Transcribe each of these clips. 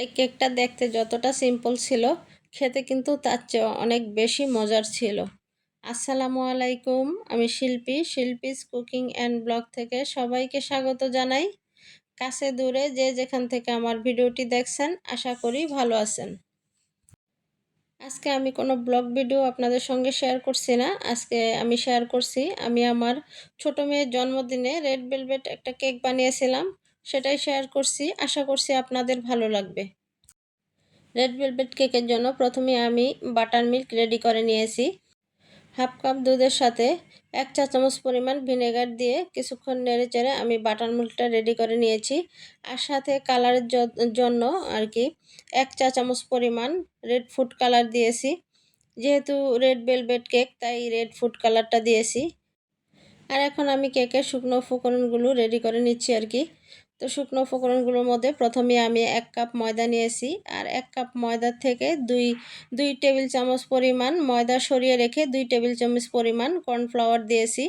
এই কেকটা দেখতে যতটা সিম্পল ছিল, খেতে কিন্তু তার চেয়ে অনেক বেশি মজার ছিল। আসসালামু আলাইকুম, আমি শিল্পী শিল্পীস কুকিং অ্যান্ড ব্লগ থেকে সবাইকে স্বাগত জানাই। কাছে দূরে যে যেখান থেকে আমার ভিডিওটি দেখছেন, আশা করি ভালো আছেন। আজকে আমি কোনো ব্লগ ভিডিও আপনাদের সঙ্গে শেয়ার করছি না। আজকে আমি শেয়ার করছি, আমি আমার ছোট মেয়ের জন্মদিনে রেড ভেলভেট একটা কেক বানিয়েছিলাম। সেটাই শেয়ার করছি। আশা করছি আপনাদের ভালো লাগবে। রেড ভেলভেট কেকের জন্য প্রথমে আমি বাটার মিল্ক রেডি করে নিয়েছি। হাফ কাপ দুধের সাথে এক চা চামচ পরিমাণ ভিনেগার দিয়ে কিছুক্ষণ নেড়ে চেড়ে আমি বাটার মিল্কটা রেডি করে নিয়েছি। আর সাথে কালারের জন্য আর কি এক চা চামচ পরিমাণ রেড ফুড কালার দিয়েছি। যেহেতু রেড ভেলভেট কেক তাই রেড ফুড কালারটা দিয়েছি। আর এখন আমি কেকের শুকনো উপকরণগুলো রেডি করে নিচ্ছি আর কি। তো শুকনো উপকরণগুলোর মধ্যে প্রথমে আমি এক কাপ ময়দা নিয়েছি আর এক কাপ ময়দার থেকে দুই দুই টেবিল চামচ পরিমাণ ময়দা সরিয়ে রেখে দুই টেবিল চামচ পরিমাণ কর্নফ্লাওয়ার দিয়েছি।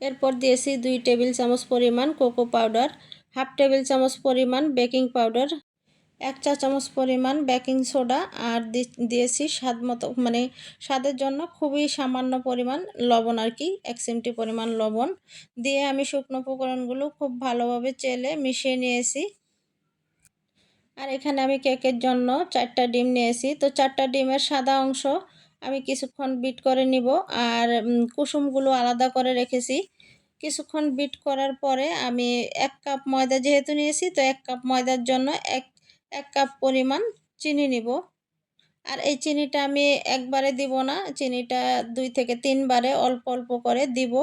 এরপর দিয়েছি দুই টেবিল চামচ পরিমাণ কোকো পাউডার, হাফ টেবিল চামচ পরিমাণ বেকিং পাউডার এক চা চামচ পরিমাণ বেকিং সোডা আর দিয়েছি স্বাদ মতো মানে স্বাদের জন্য খুবই সামান্য পরিমাণ লবণ আর কি, এক চিমটি পরিমাণ লবণ। দিয়ে আমি শুকনো উপকরণগুলো খুব ভালোভাবে চেলে মিশিয়ে নিয়েছি। আর এখানে আমি কেকের জন্য চারটা ডিম নিয়েছি। তো চারটা ডিমের সাদা অংশ আমি কিছুক্ষণ বিট করে নিব আর কুসুমগুলো আলাদা করে রেখেছি। কিছুক্ষণ বিট করার পরে আমি এক কাপ ময়দা যেহেতু নিয়েছি, তো এক কাপ ময়দার জন্য এক এক কাপ পরিমাণ চিনি নিব। আর এই চিনিটা আমি একবারে দিব না, চিনিটা দুই থেকে তিনবারে অল্প অল্প করে দিব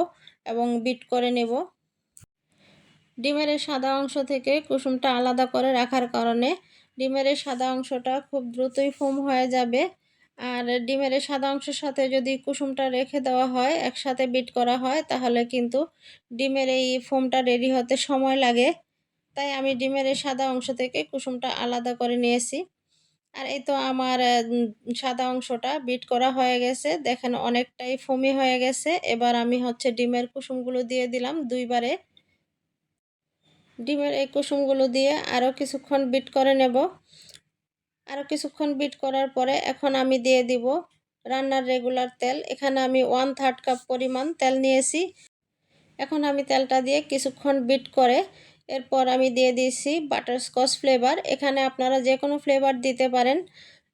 এবং বিট করে নেব। ডিমের সাদা অংশ থেকে কুসুমটা আলাদা করে রাখার কারণে ডিমের সাদা অংশটা খুব দ্রুতই ফোম হয়ে যাবে। আর ডিমের সাদা অংশের সাথে যদি কুসুমটা রেখে দেওয়া হয়, একসাথে বিট করা হয়, তাহলে কিন্তু ডিমের এই ফোমটা রেডি হতে সময় লাগে। তাই আমি ডিমের এই সাদা অংশ থেকে কুসুমটা আলাদা করে নিয়েছি। আর এই তো আমার সাদা অংশটা বিট করা হয়ে গেছে। দেখেন অনেকটাই ফমি হয়ে গেছে। এবার আমি হচ্ছে ডিমের কুসুমগুলো দিয়ে দিলাম দুইবারে। ডিমের এই কুসুমগুলো দিয়ে আরও কিছুক্ষণ বিট করে নেব। আরও কিছুক্ষণ বিট করার পরে এখন আমি দিয়ে দিব রান্নার রেগুলার তেল। এখানে আমি ওয়ান থার্ড কাপ পরিমাণ তেল নিয়েছি। এখন আমি তেলটা দিয়ে কিছুক্ষণ বিট করে এরপর আমি দিয়ে দিয়েছি বাটারস্কচ ফ্লেভার এখানে আপনারা যে কোনো ফ্লেভার দিতে পারেন।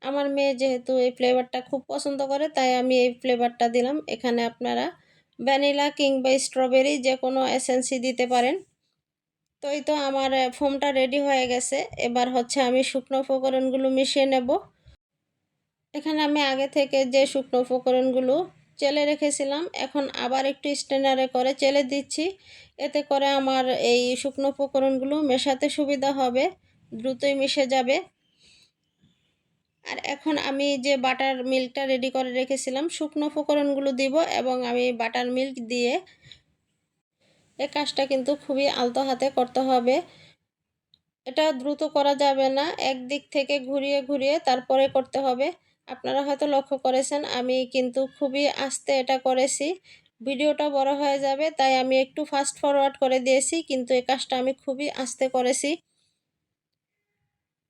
আমার মেয়ে যেহেতু এই ফ্লেভারটা খুব পছন্দ করে, তাই আমি এই ফ্লেভারটা দিলাম। এখানে আপনারা ভ্যানিলা কিংবা স্ট্রবেরি যে কোনো এসেন্সি দিতে পারেন। তো এই তো আমার ফোমটা রেডি হয়ে গেছে। এবার হচ্ছে আমি শুকনো উপকরণগুলো মিশিয়ে নেব। এখানে আমি আগে থেকে যে শুকনো উপকরণগুলো চেলে রেখেছিলাম। এখন আবার একটু স্ট্যান্ডারে করে চেলে দিচ্ছি। এতে করে আমার এই শুকনো উপকরণগুলো মেশাতে সুবিধা হবে, দ্রুতই মিশে যাবে। আর এখন আমি যে বাটার মিল্কটা রেডি করে রেখেছিলাম, শুকনো উপকরণগুলো দিব এবং আমি বাটার মিল্ক দিয়ে এ কাজটা কিন্তু খুবই আলতো হাতে করতে হবে। এটা দ্রুত করা যাবে না, একদিক থেকে ঘুরিয়ে ঘুরিয়ে তারপরে করতে হবে। আপনারা হয়তো লক্ষ্য করেছেন, আমি কিন্তু খুবই আস্তে এটা করেছি। ভিডিওটা বড় হয়ে যাবে, তাই আমি একটু ফাস্ট ফরওয়ার্ড করে দিয়েছি, কিন্তু এই কাজটা আমি খুবই আস্তে করেছি।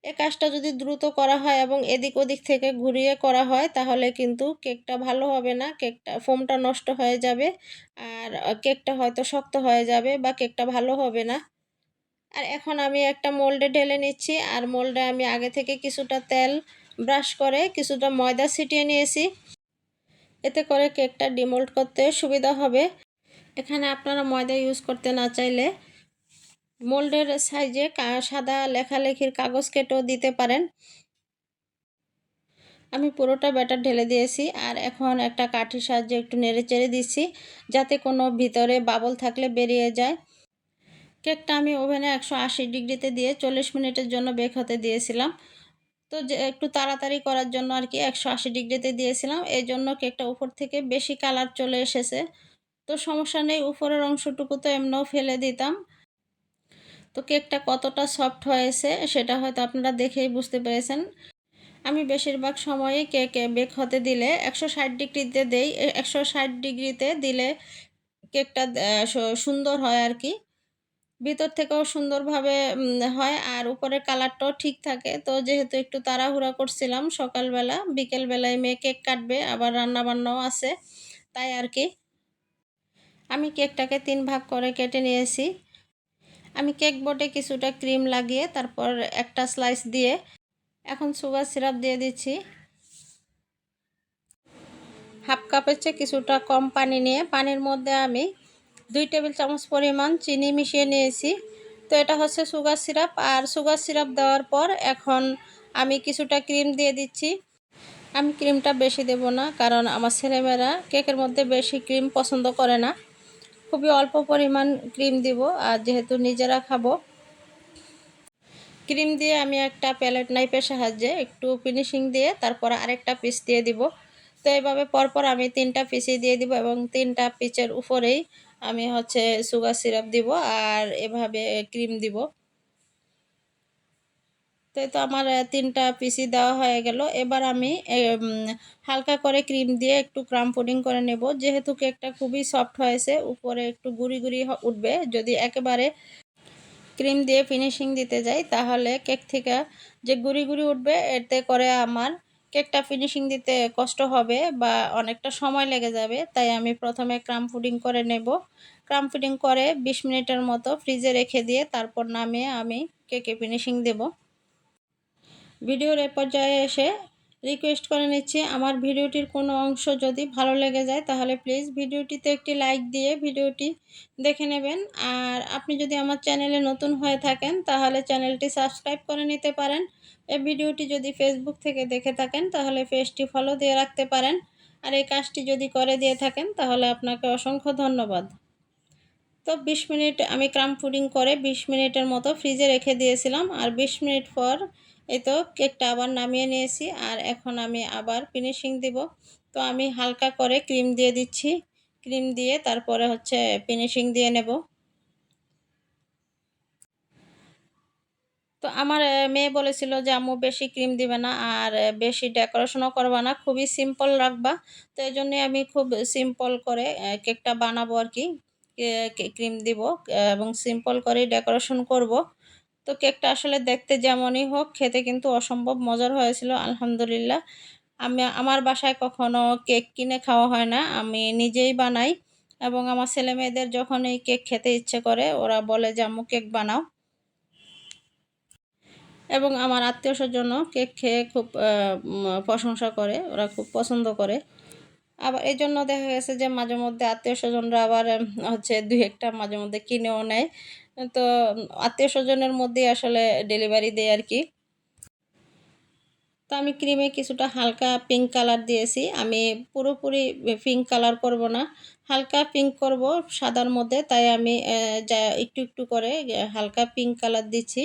এ কাজটা যদি দ্রুত করা হয় এবং এদিক ওদিক থেকে ঘুরিয়ে করা হয়, তাহলে কিন্তু কেকটা ভালো হবে না, কেকটা, ফোমটা নষ্ট হয়ে যাবে, আর কেকটা হয়তো শক্ত হয়ে যাবে বা কেকটা ভালো হবে না। আর এখন আমি একটা মোল্ডে ঢেলে নিচ্ছি, আর মোল্ডে আমি আগে থেকে কিছুটা তেল ব্রাশ করে, কিছুটা ময়দা ছিটিয়ে নিয়েছি। এতে করে কেকটা ডিমোল্ড করতে সুবিধা হবে। এখানে আপনারা ময়দা ইউজ করতে না চাইলে মোল্ডের সাইজে সাদা লেখালেখির কাগজ কেটেও দিতে পারেন। আমি পুরোটা ব্যাটার ঢেলে দিয়েছি আর এখন একটা কাঠির সাহায্যে একটু নেড়ে চেড়ে দিচ্ছি যাতে কোনো ভিতরে বাবল থাকলে বেরিয়ে যায়। কেকটা আমি ওভেনে একশো আশি ডিগ্রিতে দিয়ে চল্লিশ মিনিটের জন্য বেক হতে দিয়েছিলাম। তো যে একটু তাড়াতাড়ি করার জন্য আর কি একশো আশি ডিগ্রিতে দিয়েছিলাম। এই জন্য কেকটা উপর থেকে বেশি কালার চলে এসেছে। তো সমস্যা নেই, উপরের অংশটুকু তো এমনও ফেলে দিতাম। তো কেকটা কতটা সফট হয়েছে সেটা হয়তো আপনারা দেখেই বুঝতে পেরেছেন। আমি বেশিরভাগ সময়ে কেকে বেক হতে দিলে একশো ষাট ডিগ্রিতে দেই একশো ষাট ডিগ্রিতে দিলে কেকটা সুন্দর হয় আর কি। ভিতর থেকেও সুন্দরভাবে হয়। আর উপরের কালারটাও ঠিক থাকে। তো যেহেতু একটু তাড়াহুড়া করছিলাম সকালবেলা, বিকেলবেলায় মেয়ে কেক কাটবে, আবার রান্না বান্নাও আছে, তাই আর কি। আমি কেকটাকে তিন ভাগ করে কেটে নিয়েছি। আমি কেক বোর্ডে কিছুটা ক্রিম লাগিয়ে তারপর একটা স্লাইস দিয়ে এখন সুগার সিরাপ দিয়ে দিচ্ছি। হাফ কাপের চেয়ে কিছুটা কম পানি নিয়ে, পানির মধ্যে আমি দুই টেবিল চামচ পরিমাণ চিনি মিশিয়ে নিয়েছি। তো এটা হচ্ছে সুগার সিরাপ। আর সুগার সিরাপ দেওয়ার পর এখন আমি কিছুটা ক্রিম দিয়ে দিচ্ছি। আমি ক্রিমটা বেশি দেব না, কারণ আমার ছেলেমেয়েরা কেকের মধ্যে বেশি ক্রিম পছন্দ করে না। খুবই অল্প পরিমাণ ক্রিম দিব, আর যেহেতু নিজেরা খাব। ক্রিম দিয়ে আমি একটা প্যালেট নাইফের সাহায্যে একটু ফিনিশিং দিয়ে তারপর আরেকটা পিস দিয়ে দিব। তো এইভাবে পরপর আমি তিনটা পিসই দিয়ে দিব এবং তিনটা পিচের উপরেই আমি হচ্ছে সুগার সিরাপ দিব আর এভাবে ক্রিম দিব। তো তো আমার তিনটা পিসি দেওয়া হয়ে গেল। এবার আমি হালকা করে ক্রিম দিয়ে একটু ক্রাম পুডিং করে নেব। যেহেতু কেকটা খুবই সফট হয়েছে, উপরে একটু গুড়ি গুড়ি উঠবে। যদি একেবারে ক্রিম দিয়ে ফিনিশিং দিতে যাই, তাহলে কেক থেকে যে গুড়ি গুড়ি উঠবে, এতে করে আমার কেকটা ফিনিশিং দিতে কষ্ট হবে বা অনেকটা সময় লেগে যাবে, তাই আমি প্রথমে ক্রাম ফুডিং করে নেব। ক্রাম ফুডিং করে ২০ মিনিটের মতো ফ্রিজে রেখে দিয়ে তারপর নামিয়ে আমি কেকে ফিনিশিং দেব। ভিডিওর এ পর্যায়ে এসে রিকোয়েস্ট করে নিচ্ছি। আমার ভিডিওটির কোনো অংশ যদি ভালো লেগে যায়, তাহলে প্লিজ ভিডিওটিতে একটি লাইক দিয়ে ভিডিওটি দেখে নেবেন। আর আপনি যদি আমার চ্যানেলে নতুন হয়ে থাকেন, তাহলে চ্যানেলটি সাবস্ক্রাইব করে নিতে পারেন। এই ভিডিওটি যদি ফেসবুক থেকে দেখে থাকেন, তাহলে পেজটি ফলো দিয়ে রাখতে পারেন। আর এই কাজটি যদি করে দিয়ে থাকেন, তাহলে আপনাকে অসংখ্য ধন্যবাদ। তো বিশ মিনিট আমি ক্রাম পুডিং করে বিশ মিনিটের মতো ফ্রিজে রেখে দিয়েছিলাম। আর বিশ মিনিট পর এই তো কেকটা আবার নামিয়ে নিয়েছি আর এখন আমি আবার ফিনিশিং দিব। তো আমি হালকা করে ক্রিম দিয়ে দিচ্ছি। ক্রিম দিয়ে তারপরে হচ্ছে ফিনিশিং দিয়ে নেব। তো আমার মেয়ে বলেছিল যে, আম্মু বেশি ক্রিম দিবে না আর বেশি ডেকোরেশনও করবা না। খুবই সিম্পল রাখবা। তো এই জন্যে আমি খুব সিম্পল করে কেকটা বানাবো আর কি। ক্রিম দিব এবং সিম্পল করেই ডেকোরেশন করব। তো কেকটা আসলে দেখতে যেমনই হোক, খেতে কিন্তু অসম্ভব মজার হয়েছিল, আলহামদুলিল্লাহ। আমি, আমার বাসায় কখনো কেক কিনে খাওয়া হয় না, আমি নিজেই বানাই। এবং আমার ছেলে মেয়েদের যখন এই কেক খেতে ইচ্ছে করে, ওরা বলে যে, আম্মু, কেক বানাও। এবং আমার আত্মীয় স্বজনও কেক খেয়ে খুব প্রশংসা করে, ওরা খুব পছন্দ করে। আবার এই জন্য দেখা গেছে যে, মাঝে মধ্যে আত্মীয় স্বজনরা আবার হচ্ছে দুই একটা মাঝে মধ্যে কিনেও নেয়। তো আত্মীয় স্বজনের মধ্যেই আসলে ডেলিভারি দেয় আর কি। তো আমি ক্রিমে কিছুটা হালকা পিঙ্ক কালার দিয়েছি। আমি পুরোপুরি পিঙ্ক কালার করব না। হালকা পিঙ্ক করব সাদার মধ্যে, তাই আমি যা একটু একটু করে হালকা পিঙ্ক কালার দিচ্ছি।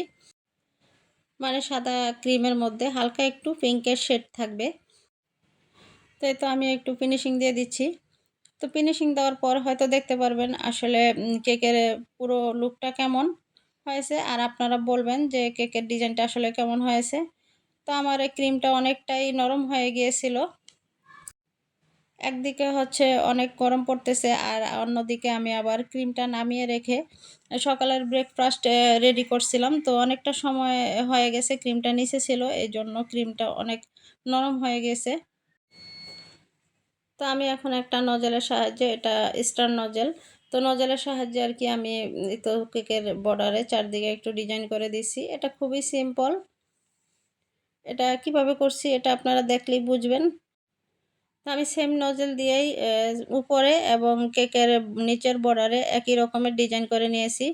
মানে সাদা ক্রিমের মধ্যে হালকা একটু পিঙ্কের শেড থাকবে। তাই তো আমি একটু ফিনিশিং দিয়ে দিচ্ছি। তো ফিনিশিং দেওয়ার পর হয়তো দেখতে পারবেন আসলে কেকের পুরো লুকটা কেমন হয়েছে। আর আপনারা বলবেন যে কেকের ডিজাইনটা আসলে কেমন হয়েছে। তো আমার এই ক্রিমটা অনেকটাই নরম হয়ে গিয়েছিল। একদিকে হচ্ছে অনেক গরম পড়তেছে আর অন্যদিকে আমি আবার ক্রিমটা নামিয়ে রেখে সকালের ব্রেকফাস্ট রেডি করছিলাম। তো অনেকটা সময় হয়ে গেছে ক্রিমটা নিচে ছিল এই জন্য ক্রিমটা অনেক নরম হয়ে গেছে। তো আমি এখন একটা নজেলের সাহায্যে, এটা স্টার নজেল তো নজেলের সাহায্যে আর কি আমি তো কেকের বর্ডারে চারদিকে একটু ডিজাইন করে দিছি এটা খুবই সিম্পল এটা কীভাবে করছি এটা আপনারা দেখলেই বুঝবেন। তো আমি সেম নজেল দিয়েই উপরে এবং কেকের নিচের বর্ডারে একই রকমের ডিজাইন করে নিয়েছি।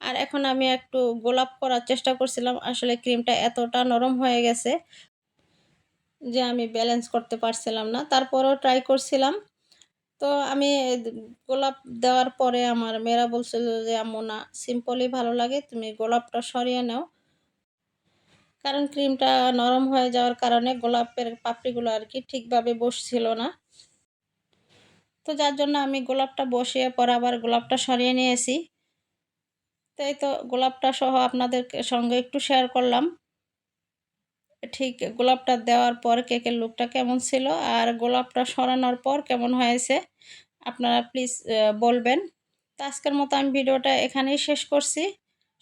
আর এখন আমি একটু গোলাপ করার চেষ্টা করছিলাম, আসলে ক্রিমটা এতটা নরম হয়ে গেছে। যে আমি ব্যালেন্স করতে পারছিলাম না। তারপরও ট্রাই করছিলাম। তো আমি গোলাপ দেওয়ার পরে আমার মেয়েরা বলছিল যে, আম্মু না সিম্পলই ভালো লাগে, তুমি গোলাপটা সরিয়ে নাও। কারণ ক্রিমটা নরম হয়ে যাওয়ার কারণে গোলাপের পাপড়িগুলো আর কি ঠিকভাবে বসছিল না। তো যার জন্য আমি গোলাপটা বসিয়ে পর আবার গোলাপটা সরিয়ে নিয়েছি। তাই তো গোলাপটা সহ আপনাদের সঙ্গে একটু শেয়ার করলাম। ঠিক গোলাপটা দেওয়ার পর কেকের লুকটা কেমন ছিল আর গোলাপটা সরানোর পর কেমন হয়েছে আপনারা প্লিজ বলবেন। তো আজকের মতো আমি ভিডিওটা এখানেই শেষ করছি।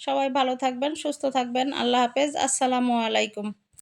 সবাই ভালো থাকবেন, সুস্থ থাকবেন। আল্লাহ হাফেজ। আসসালামু আলাইকুম।